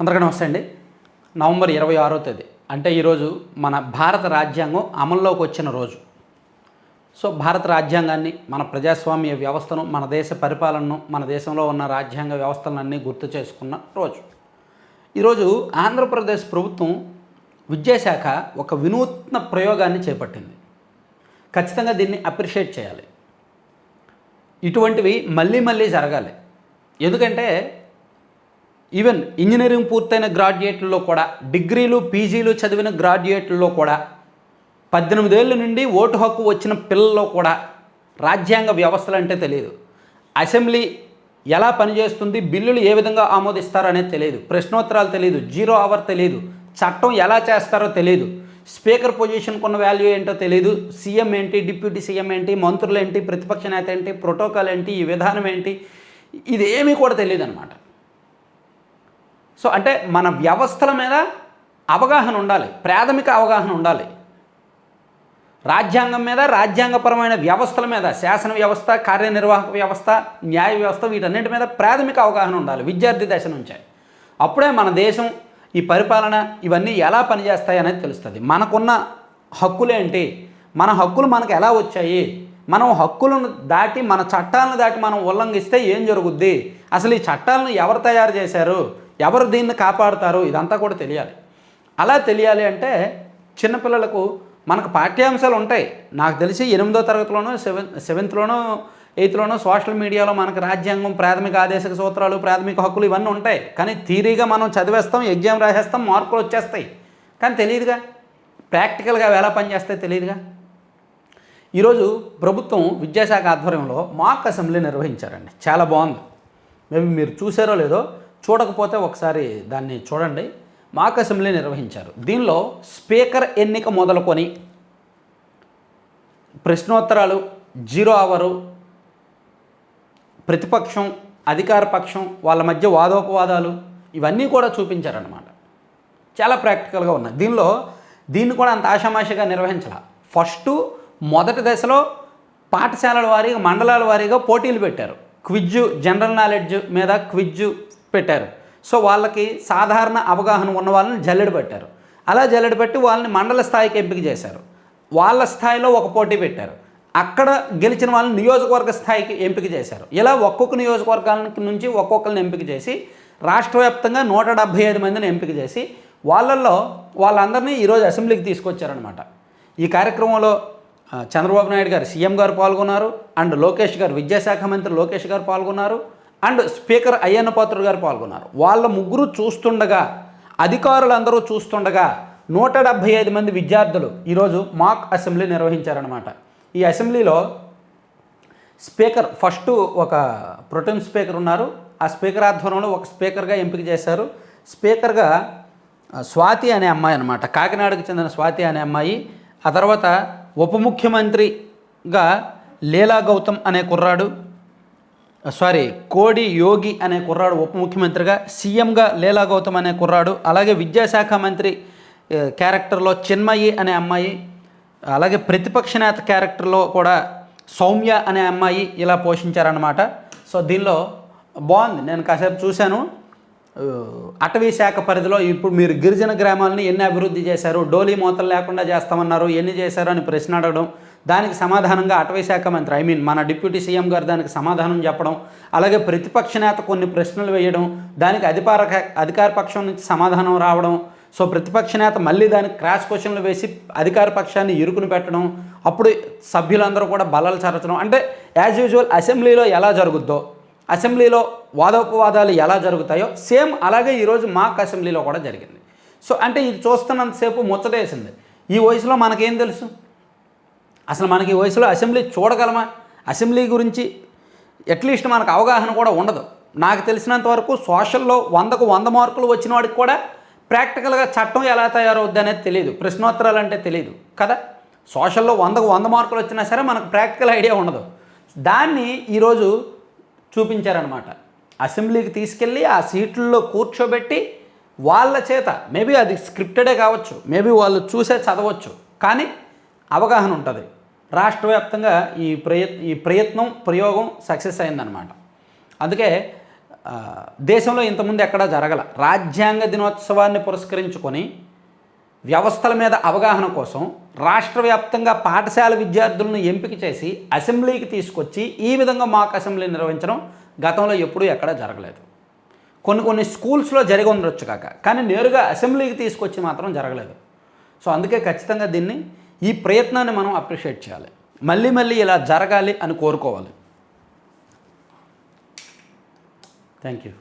అందరికీ నమస్తే అండి. నవంబర్ ఇరవై ఆరో తేదీ. అంటే ఈరోజు మన భారత రాజ్యాంగం అమల్లోకి వచ్చిన రోజు. సో భారత రాజ్యాంగాన్ని మన ప్రజాస్వామ్య వ్యవస్థను మన దేశ పరిపాలనను మన దేశంలో ఉన్న రాజ్యాంగ వ్యవస్థలన్నీ గుర్తు చేసుకున్న రోజు. ఈరోజు ఆంధ్రప్రదేశ్ ప్రభుత్వం విద్యాశాఖ ఒక వినూత్న ప్రయోగాన్ని చేపట్టింది. ఖచ్చితంగా దీన్ని అప్రిషియేట్ చేయాలి. ఇటువంటివి మళ్ళీ మళ్ళీ జరగాలి. ఎందుకంటే ఈవెన్ ఇంజనీరింగ్ పూర్తయిన గ్రాడ్యుయేట్లలో కూడా డిగ్రీలు పీజీలు చదివిన గ్రాడ్యుయేట్లలో కూడా పద్దెనిమిదేళ్ళ నుండి ఓటు హక్కు వచ్చిన పిల్లల్లో కూడా రాజ్యాంగ వ్యవస్థలు అంటే తెలియదు. అసెంబ్లీ ఎలా పనిచేస్తుంది బిల్లులు ఏ విధంగా ఆమోదిస్తారో అనేది తెలియదు. ప్రశ్నోత్తరాలు తెలియదు జీరో అవర్ తెలియదు. చట్టం ఎలా చేస్తారో తెలియదు. స్పీకర్ పొజిషన్కు ఉన్న వాల్యూ ఏంటో తెలియదు. సీఎం ఏంటి డిప్యూటీ సీఎం ఏంటి మంత్రులు ఏంటి ప్రతిపక్ష నేత ఏంటి ప్రోటోకాల్ ఏంటి ఈ విధానం ఏంటి ఇదేమీ కూడా తెలియదు అనమాట సో అంటే మన వ్యవస్థల మీద అవగాహన ఉండాలి ప్రాథమిక అవగాహన ఉండాలి. రాజ్యాంగం మీద రాజ్యాంగపరమైన వ్యవస్థల మీద శాసన వ్యవస్థ కార్యనిర్వాహక వ్యవస్థ న్యాయ వ్యవస్థ వీటన్నిటి మీద ప్రాథమిక అవగాహన ఉండాలి విద్యార్థి దశ నుంచే. అప్పుడే మన దేశం ఈ పరిపాలన ఇవన్నీ ఎలా పనిచేస్తాయి అనేది తెలుస్తుంది. మనకున్న హక్కులేంటి మన హక్కులు మనకు ఎలా వచ్చాయి? మనం హక్కులను దాటి మన చట్టాలను దాటి మనం ఉల్లంఘిస్తే ఏం జరుగుద్ది? అసలు ఈ చట్టాలను ఎవరు తయారు చేశారు? ఎవరు దీన్ని కాపాడుతారు ఇదంతా కూడా తెలియాలి. అలా తెలియాలి అంటే చిన్నపిల్లలకు మనకు పాఠ్యాంశాలు ఉంటాయి. నాకు తెలిసి ఎనిమిదో తరగతిలోనూ సెవెన్ సెవెంత్లోనూ ఎయిత్లోనూ సోషల్ మీడియాలో మనకు రాజ్యాంగం ప్రాథమిక ఆదేశక సూత్రాలు ప్రాథమిక హక్కులు ఇవన్నీ ఉంటాయి. కానీ థీరీగా మనం చదివేస్తాం ఎగ్జామ్ రాసేస్తాం మార్కులు వచ్చేస్తాయి. కానీ తెలియదుగా? ప్రాక్టికల్గా అవి ఎలా పనిచేస్తాయి తెలియదుగా? ఈరోజు ప్రభుత్వం విద్యాశాఖ ఆధ్వర్యంలో మాక్ అసెంబ్లీ నిర్వహించారండి. చాలా బాగుంది. మేబీ మీరు చూసారో లేదో చూడకపోతే ఒకసారి దాన్ని చూడండి. మాక్ అసెంబ్లీ నిర్వహించారు. దీనిలో స్పీకర్ ఎన్నిక మొదలుకొని ప్రశ్నోత్తరాలు జీరో అవరు ప్రతిపక్షం అధికార పక్షం వాళ్ళ మధ్య వాదోపవాదాలు ఇవన్నీ కూడా చూపించారన్నమాట. చాలా ప్రాక్టికల్గా ఉన్నాయి. దీనిలో దీన్ని కూడా అంత ఆషామాషిగా నిర్వహించాల. ఫస్ట్ మొదటి దశలో పాఠశాలల వారీగా మండలాల వారీగా పోటీలు పెట్టారు. క్విజ్ జనరల్ నాలెడ్జ్ మీద క్విజ్ పెట్టారు. సో వాళ్ళకి సాధారణ అవగాహన ఉన్న వాళ్ళని జల్లెడ పెట్టారు. అలా జల్లెడ పెట్టి వాళ్ళని మండల స్థాయికి ఎంపిక చేశారు. వాళ్ళ స్థాయిలో ఒక పోటీ పెట్టారు. అక్కడ గెలిచిన వాళ్ళని నియోజకవర్గ స్థాయికి ఎంపిక చేశారు. ఇలా ఒక్కొక్క నియోజకవర్గాల నుంచి ఒక్కొక్కరిని ఎంపిక చేసి రాష్ట్ర వ్యాప్తంగా నూట డెబ్భై ఐదు మందిని ఎంపిక చేసి వాళ్ళల్లో వాళ్ళందరినీ ఈరోజు అసెంబ్లీకి తీసుకొచ్చారనమాట ఈ కార్యక్రమంలో చంద్రబాబు నాయుడు గారు సీఎం గారు పాల్గొన్నారు. అండ్ లోకేష్ గారు విద్యాశాఖ మంత్రి లోకేష్ గారు పాల్గొన్నారు. అండ్ స్పీకర్ అయ్యన్న పాత్రుడు గారు పాల్గొన్నారు. వాళ్ళ ముగ్గురు చూస్తుండగా అధికారులందరూ చూస్తుండగా నూట డెబ్భై ఐదు మంది విద్యార్థులు ఈరోజు మాక్ అసెంబ్లీ నిర్వహించారనమాట ఈ అసెంబ్లీలో స్పీకర్ ఫస్ట్ ఒక ప్రొటెన్ స్పీకర్ ఉన్నారు. ఆ స్పీకర్ ఆధ్వర్యంలో ఒక స్పీకర్గా ఎంపిక చేశారు. స్పీకర్గా స్వాతి అనే అమ్మాయి అనమాట కాకినాడకు చెందిన స్వాతి అనే అమ్మాయి. ఆ తర్వాత ఉప ముఖ్యమంత్రిగా లీలా గౌతమ్ అనే కుర్రాడు. సారీ కోడి యోగి అనే కుర్రాడు ఉప ముఖ్యమంత్రిగా సీఎంగా లీలా గౌతమ్ అనే కుర్రాడు అలాగే విద్యాశాఖ మంత్రి uh, క్యారెక్టర్లో చిన్మయి అనే అమ్మాయి అలాగే ప్రతిపక్ష నేత క్యారెక్టర్లో కూడా సౌమ్య అనే అమ్మాయి ఇలా పోషించారన్నమాట. సో దీనిలో బాగుంది. నేను కాసేపు చూశాను. Uh, అటవీ శాఖ పరిధిలో ఇప్పుడు మీరు గిరిజన గ్రామాలని ఎన్ని అభివృద్ధి చేశారు డోలీ మూతలు లేకుండా చేస్తామన్నారు ఎన్ని చేశారు అని ప్రశ్న అడగడం దానికి సమాధానంగా అటవీ శాఖ మంత్రి ఐ మీన్ మన డిప్యూటీ సీఎం గారు దానికి సమాధానం చెప్పడం అలాగే ప్రతిపక్ష నేత కొన్ని ప్రశ్నలు వేయడం దానికి అధికార అధికార పక్షం నుంచి సమాధానం రావడం సో ప్రతిపక్ష నేత మళ్ళీ దానికి క్రాష్ క్వశ్చన్లు వేసి అధికార పక్షాన్ని ఇరుకుని పెట్టడం అప్పుడు సభ్యులందరూ కూడా బలాలు చరచడం అంటే యాజ్ యూజువల్ అసెంబ్లీలో ఎలా జరుగుద్దో అసెంబ్లీలో వాదోపవాదాలు ఎలా జరుగుతాయో సేమ్ అలాగే ఈరోజు మాక్ అసెంబ్లీలో కూడా జరిగింది. సో అంటే ఇది చూస్తున్నంతసేపు ముచ్చటేసింది. ఈ వయసులో మనకేం తెలుసు? అసలు మనకి ఈ వయసులో అసెంబ్లీ చూడగలమా? అసెంబ్లీ గురించి అట్లీస్ట్ మనకు అవగాహన కూడా ఉండదు. నాకు తెలిసినంత వరకు సోషల్లో వందకు వంద మార్కులు వచ్చిన వాడికి కూడా ప్రాక్టికల్గా చట్టం ఎలా తయారవుద్ది అనేది తెలియదు ప్రశ్నోత్తరాలు అంటే తెలియదు కదా? సోషల్లో వందకు వంద మార్కులు వచ్చినా సరే మనకు ప్రాక్టికల్ ఐడియా ఉండదు. దాన్ని ఈరోజు చూపించారనమాట అసెంబ్లీకి తీసుకెళ్ళి ఆ సీట్లలో కూర్చోబెట్టి వాళ్ళ చేత మేబీ అది స్క్రిప్టెడే కావచ్చు మేబీ వాళ్ళు చూసే చదవచ్చు. కానీ అవగాహన ఉంటుంది. రాష్ట్ర వ్యాప్తంగా ఈ ప్రయత్ ఈ ప్రయత్నం ప్రయోగం సక్సెస్ అయిందనమాట అందుకే దేశంలో ఇంతకుముందు ఎక్కడా జరగల. రాజ్యాంగ దినోత్సవాన్ని పురస్కరించుకొని వ్యవస్థల మీద అవగాహన కోసం రాష్ట్ర వ్యాప్తంగా పాఠశాల విద్యార్థులను ఎంపిక చేసి అసెంబ్లీకి తీసుకొచ్చి ఈ విధంగా మాక్ అసెంబ్లీ నిర్వహించడం గతంలో ఎప్పుడూ ఎక్కడా జరగలేదు. కొన్ని కొన్ని స్కూల్స్లో జరిగి ఉండొచ్చు కాక కానీ నేరుగా అసెంబ్లీకి తీసుకొచ్చి మాత్రం జరగలేదు. సో అందుకే ఖచ్చితంగా దీన్ని ఈ ప్రయత్నాన్ని మనం అప్రిషియేట్ చేయాలి. మళ్ళీ మళ్ళీ ఇలా జరగాలి అని కోరుకోవాలి. Thank you